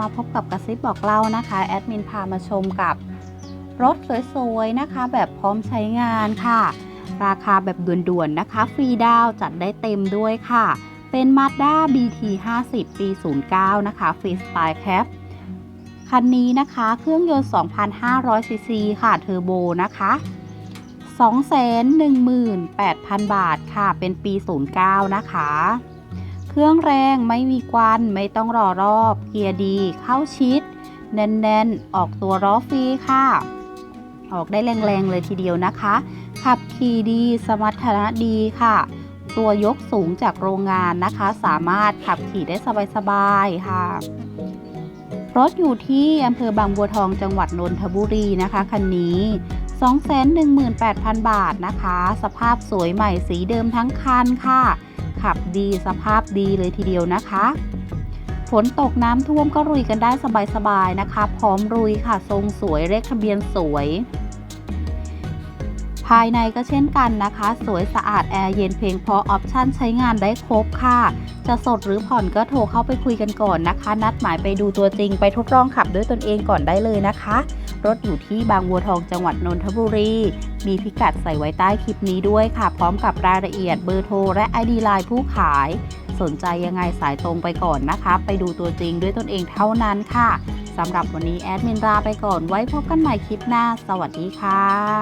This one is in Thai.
มาพบกับกระซิบบอกเล่านะคะแอดมินพามาชมกับรถสวยๆนะคะ แบบพร้อมใช้งานค่ะ ราคาแบบด่วนๆนะคะ ฟรีดาวจัดได้เต็มด้วยค่ะ เป็น Mazda BT 50 ปี 09 นะคะฟรีสไตล์แคปคันนี้นะคะเครื่องยนต์ 2,500 ซีซีค่ะเทอร์โบนะคะ218,000 บาทค่ะ เป็นปี 09 นะคะ รื่องแรงไม่มีควันไม่ต้องรอรอบ เกียร์ดี เข้าชิด แน่นๆ ออกตัวล้อฟรีค่ะ ออกได้แรงๆเลยทีเดียวนะคะ ขับขี่ดีสมรรถนะดีค่ะ ตัวยกสูงจากโรงงานนะคะ สามารถขับขี่ได้สบายๆค่ะรถอยู่ที่อำเภอบางบัวทองจังหวัดนนทบุรีนะคะคันนี้ 218,000 บาทนะคะ สภาพสวยใหม่สีเดิมทั้งคันค่ะ ขับดีสภาพดีเลยทีเดียวนะคะ ฝนตกน้ำท่วมก็รุยกันได้สบายๆนะคะ พร้อมรุยค่ะ ทรงสวยเลขทะเบียนสวย ภายในก็เช่นกันนะคะ สวยสะอาดแอร์เย็นเพลงเพราะออปชั่นใช้งานได้ครบค่ะ จะสดหรือผ่อนก็โทรเข้าไปคุยกันก่อนนะคะ นัดหมายไปดูตัวจริงไปทดลองขับด้วยตนเองก่อนได้เลยนะคะ รถอยู่ที่บางบัวทองจังหวัดนนทบุรี มีพิกัดใส่ไว้ใต้คลิปนี้ด้วยค่ะ พร้อมกับรายละเอียดเบอร์โทรและ ID ไลน์ผู้ขาย สนใจยังไงสายตรงไปก่อนนะคะ ไปดูตัวจริงด้วยตนเองเท่านั้นค่ะสำหรับวันนี้แอดมินลาไปก่อนไว้พบกันใหม่คลิปหน้า สวัสดีค่ะ